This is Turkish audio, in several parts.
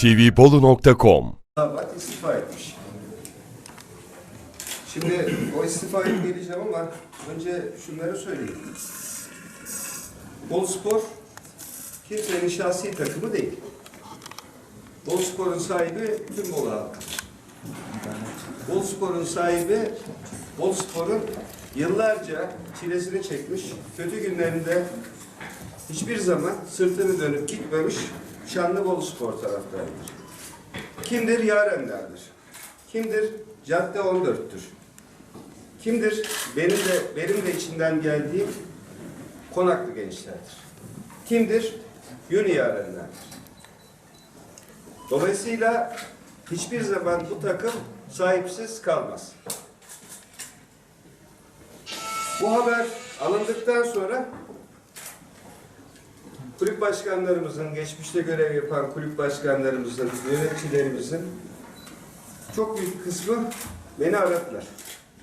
tvbolu.com Damat istifa etmiş. Şimdi o istifaya geleceğim ama önce şunları söyleyeyim. Boluspor kimsenin şahsi takımı değil. Boluspor'un sahibi tüm Bolu halkı. Boluspor'un sahibi Boluspor'un yıllarca çilesini çekmiş, kötü günlerinde hiçbir zaman sırtını dönüp gitmemiş şanlı Boluspor taraftarıdır. Kimdir? Yarenlerdir. Kimdir? Cadde 14'tür. Kimdir? Benim de benim de içinden geldiğim konaklı gençlerdir. Kimdir? Yuni yarenlerdir. Dolayısıyla hiçbir zaman bu takım sahipsiz kalmaz. Bu haber alındıktan sonra kulüp başkanlarımızın, geçmişte görev yapan kulüp başkanlarımızın, yöneticilerimizin çok büyük kısmı beni aradılar.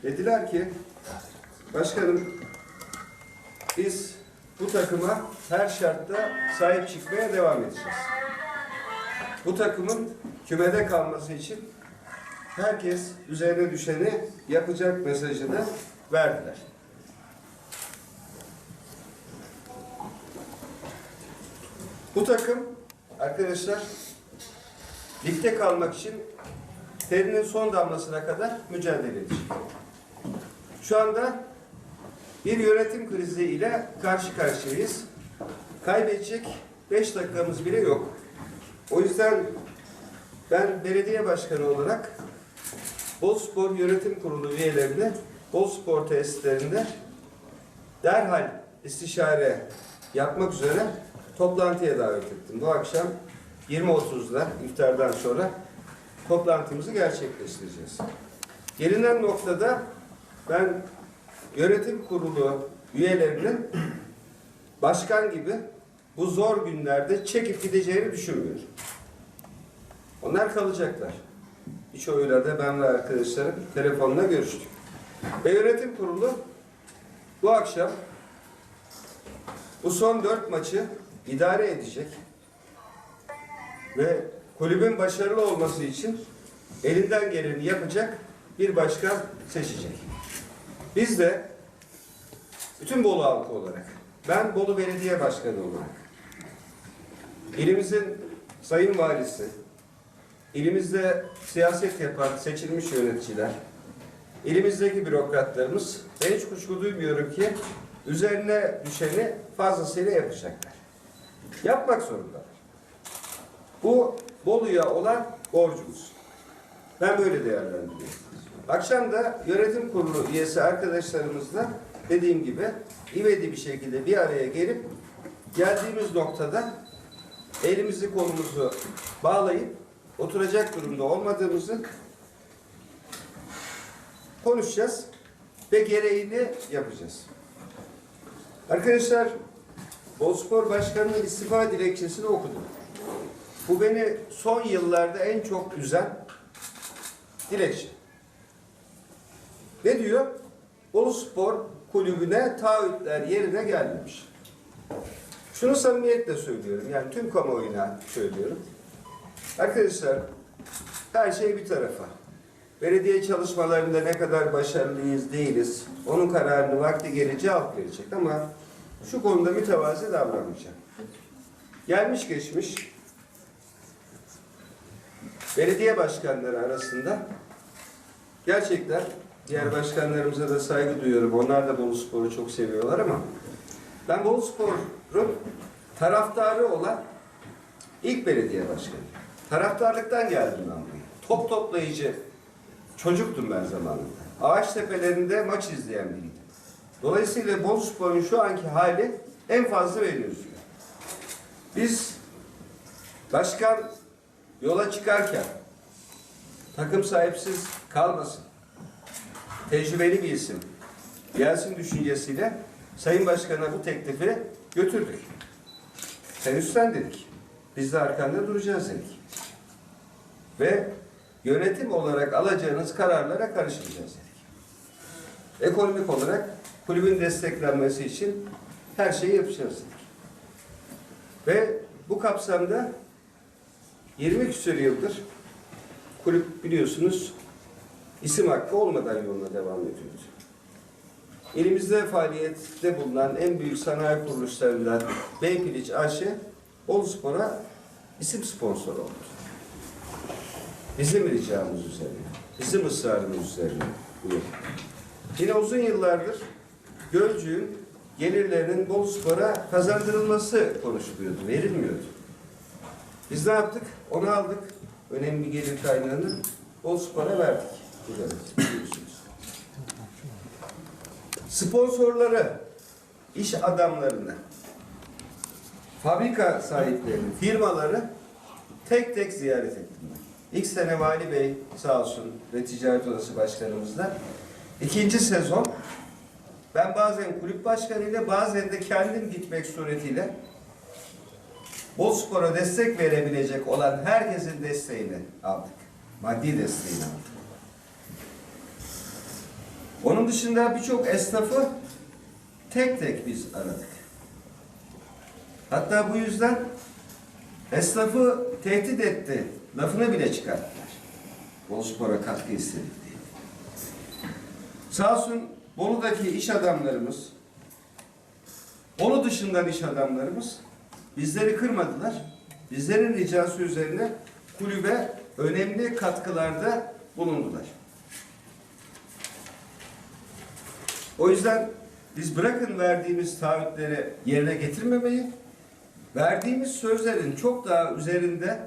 Dediler ki, başkanım biz bu takıma her şartta sahip çıkmaya devam edeceğiz. Bu takımın kümede kalması için herkes üzerine düşeni yapacak mesajını verdiler. Bu takım arkadaşlar ligde kalmak için terinin son damlasına kadar mücadele edecek. Şu anda bir yönetim krizi ile karşı karşıyayız. Kaybedecek 5 dakikamız bile yok. O yüzden ben belediye başkanı olarak Boluspor Yönetim Kurulu üyelerine Boluspor tesislerinde derhal istişare yapmak üzere toplantıya davet ettim. Bu akşam 20.30'da iftardan sonra toplantımızı gerçekleştireceğiz. Gelinen noktada ben yönetim kurulu üyelerinin başkan gibi bu zor günlerde çekip gideceğini düşünmüyorum. Onlar kalacaklar. Birçoğuyla da ben ve arkadaşlarım telefonla görüştük. Ve yönetim kurulu bu akşam bu son dört maçı idare edecek ve kulübün başarılı olması için elinden geleni yapacak bir başkan seçecek. Biz de bütün Bolu halkı olarak, ben Bolu Belediye Başkanı olarak, ilimizin sayın valisi, ilimizde siyaset yapan seçilmiş yöneticiler, ilimizdeki bürokratlarımız ben hiç kuşku duymuyorum ki üzerine düşeni fazlasıyla yapacaklar. Yapmak zorundalar. Bu Bolu'ya olan borcumuz. Ben böyle değerlendiriyorum. Akşam da yönetim kurulu üyesi arkadaşlarımızla dediğim gibi ivedi bir şekilde bir araya gelip geldiğimiz noktada elimizi kolumuzu bağlayıp oturacak durumda olmadığımızı konuşacağız ve gereğini yapacağız. Arkadaşlar Bozspor Başkanı'nın istifa dilekçesini okudum. Bu beni son yıllarda en çok üzen dilekçe. Ne diyor? Bolu Spor Kulübü'ne taahhütler yerine gelmemiş. Şunu samimiyetle söylüyorum. Yani tüm kamuoyuna söylüyorum. Arkadaşlar her şey bir tarafa. Belediye çalışmalarında ne kadar başarılıyız değiliz. Onun kararını vakti gelince halk verecek ama şu konuda mütevazi davranmayacağım. Gelmiş geçmiş belediye başkanları arasında gerçekten diğer başkanlarımıza da saygı duyuyorum. Onlar da Bolu Spor'u çok seviyorlar ama ben Bolu Spor'un taraftarı olan ilk belediye başkanı. Taraftarlıktan geldim ben buraya. Top toplayıcı çocuktum ben zamanında. Ağaç tepelerinde maç izleyen biriydim. Dolayısıyla Bolu Spor'un şu anki hali en fazla üzüyor. Biz başkan yola çıkarken takım sahipsiz kalmasın. Tecrübeli bir isim. Gelsin düşüncesiyle Sayın Başkan'a bu teklifi götürdük. Sen üstlen dedik. Biz de arkanda duracağız dedik. Ve yönetim olarak alacağınız kararlara karışmayacağız dedik. Ekonomik olarak kulübün desteklenmesi için her şeyi yapacağız. Ve bu kapsamda 20 küsur yıldır kulüp biliyorsunuz isim hakkı olmadan yoluna devam ediyordu. Elimizde faaliyette bulunan en büyük sanayi kuruluşlarından Beypiliç AŞ Boluspor'a isim sponsor oldu. Bizim ricamız üzerine, bizim ısrarımız üzerine. Yine uzun yıllardır Gölcük'ün gelirlerinin Boluspor'a kazandırılması konuşuluyordu, verilmiyordu. Biz ne yaptık? Onu aldık. Önemli gelir kaynağını Boluspor'a verdik. Burada biliyorsunuz. Sponsorları, iş adamlarını, fabrika sahiplerini, firmaları tek tek ziyaret ettim. İlk sene Vali Bey sağ olsun ve Ticaret Odası Başkanımızla. İkinci sezon ben bazen kulüp başkanıyla bazen de kendim gitmek suretiyle Bozspor'a destek verebilecek olan herkesin desteğini aldık. Maddi desteğini aldık. Onun dışında birçok esnafı tek tek biz aradık. Hatta bu yüzden esnafı tehdit etti. Lafını bile çıkarttılar. Bozspor'a katkı istedik diye. Sağ olsun Bolu'daki iş adamlarımız, Bolu dışından iş adamlarımız bizleri kırmadılar. Bizlerin ricası üzerine kulübe önemli katkılarda bulundular. O yüzden biz bırakın verdiğimiz taahhütleri yerine getirmemeyi, verdiğimiz sözlerin çok daha üzerinde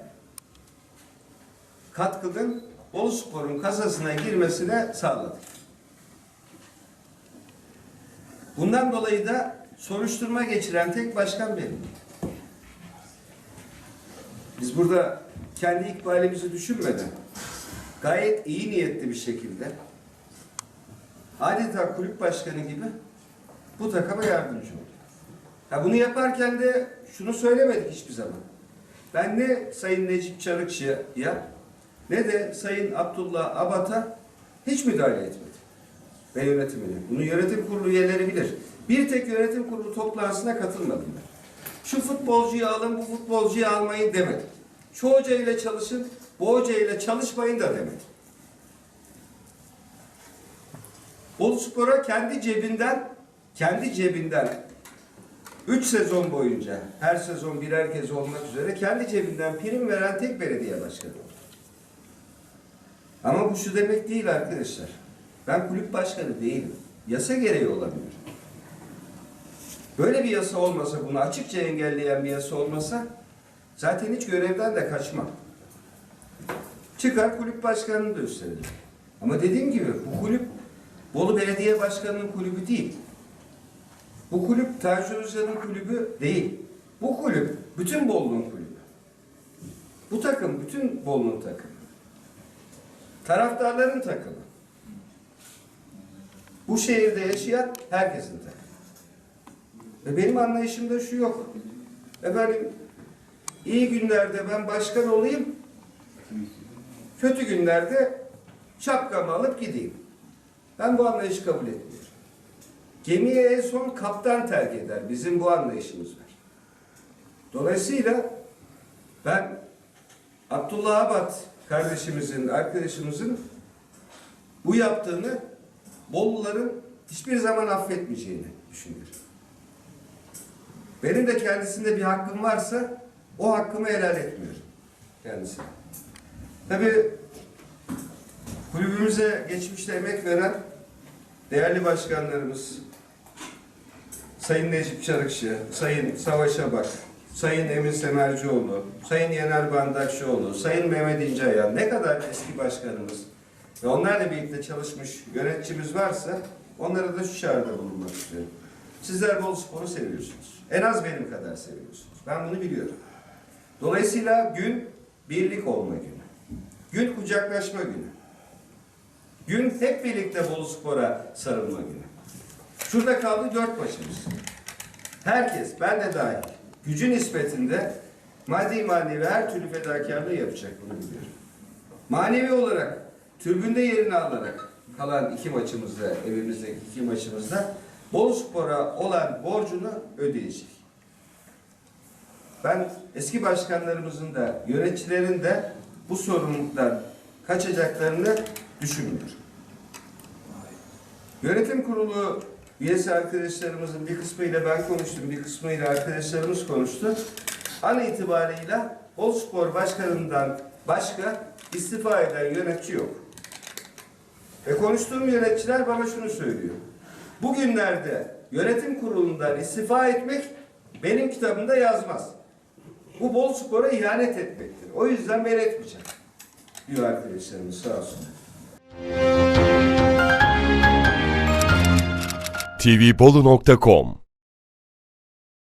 katkının Bolu Spor'un kasasına girmesine sağladık. Bundan dolayı da soruşturma geçiren tek başkan benim. Biz burada kendi ikbalimizi düşünmeden gayet iyi niyetli bir şekilde adeta kulüp başkanı gibi bu takıma yardımcı olduk. Ha bunu yaparken de şunu söylemedik hiçbir zaman. Ben ne Sayın Necip Çarıkçı'ya ne de Sayın Abdullah Abat'a hiç müdahale etmedim. Ve yönetimine. Bunu yönetim kurulu üyeleri bilir. Bir tek yönetim kurulu toplantısına katılmadım ben. Şu futbolcuyu alın, bu futbolcuyu almayın demedim. Şu hoca ile çalışın, bu hoca ile çalışmayın da demedim. Bolu Spor'a kendi cebinden, kendi cebinden 3 sezon boyunca her sezon birer kez olmak üzere kendi cebinden prim veren tek belediye başkanı oldu. Ama bu şu demek değil arkadaşlar. Ben kulüp başkanı değilim. Yasa gereği olamıyorum. Böyle bir yasa olmasa, bunu açıkça engelleyen bir yasa olmasa zaten hiç görevden de kaçmam. Çıkar kulüp başkanını da üstlenirim. Ama dediğim gibi bu kulüp Bolu Belediye Başkanı'nın kulübü değil. Bu kulüp Tanju Özcan'ın kulübü değil. Bu kulüp bütün Bolu'nun kulübü. Bu takım bütün Bolu'nun takımı. Taraftarların takımı. Bu şehirde yaşayan herkesin takımı. Ve benim anlayışımda şu yok. Efendim iyi günlerde ben başkan olayım, kötü günlerde şapkamı alıp gideyim. Ben bu anlayışı kabul etmiyorum. Gemiye en son kaptan terk eder. Bizim bu anlayışımız var. Dolayısıyla ben Abdullah Abat kardeşimizin, arkadaşımızın bu yaptığını Boluların hiçbir zaman affetmeyeceğini düşünüyorum. Benim de kendisinde bir hakkım varsa o hakkımı helal etmiyorum kendisine. Tabii kulübümüze geçmişte emek veren değerli başkanlarımız Sayın Necip Çarıkçı, Sayın Savaş Abak, Sayın Emin Semercioğlu, Sayın Yener Bandakçıoğlu, Sayın Mehmet İnceayan ne kadar eski başkanımız ve onlarla birlikte çalışmış yöneticimiz varsa onlara da şu çağrıda bulunmak istiyorum. Sizler bol sporu seviyorsunuz. En az benim kadar seviyorsunuz. Ben bunu biliyorum. Dolayısıyla gün birlik olma günü. Gün kucaklaşma günü. Gün hep birlikte Bolu Spor'a sarılma günü. Şurada kaldı dört maçımız. Herkes, ben de dahil, gücü nispetinde maddi manevi her türlü fedakarlığı yapacak bunu biliyorum. Manevi olarak tribünde yerini alarak kalan iki maçımızda, evimizdeki iki maçımızda Bolu Spor'a olan borcunu ödeyecek. ben eski başkanlarımızın da yöneticilerin de bu sorumluluktan kaçacaklarını düşünmüyorum. Yönetim kurulu üyesi arkadaşlarımızın bir kısmıyla ben konuştum, bir kısmıyla arkadaşlarımız konuştu. An itibarıyla Boluspor Başkanı'ndan başka istifa eden yönetici yok. Ve konuştuğum yöneticiler bana şunu söylüyor. Bugünlerde yönetim kurulundan istifa etmek benim kitabımda yazmaz. Bu Boluspor'a ihanet etmektir. O yüzden ben etmeyeceğim. Diyor arkadaşlarımız sağ olsun. tvbolu.com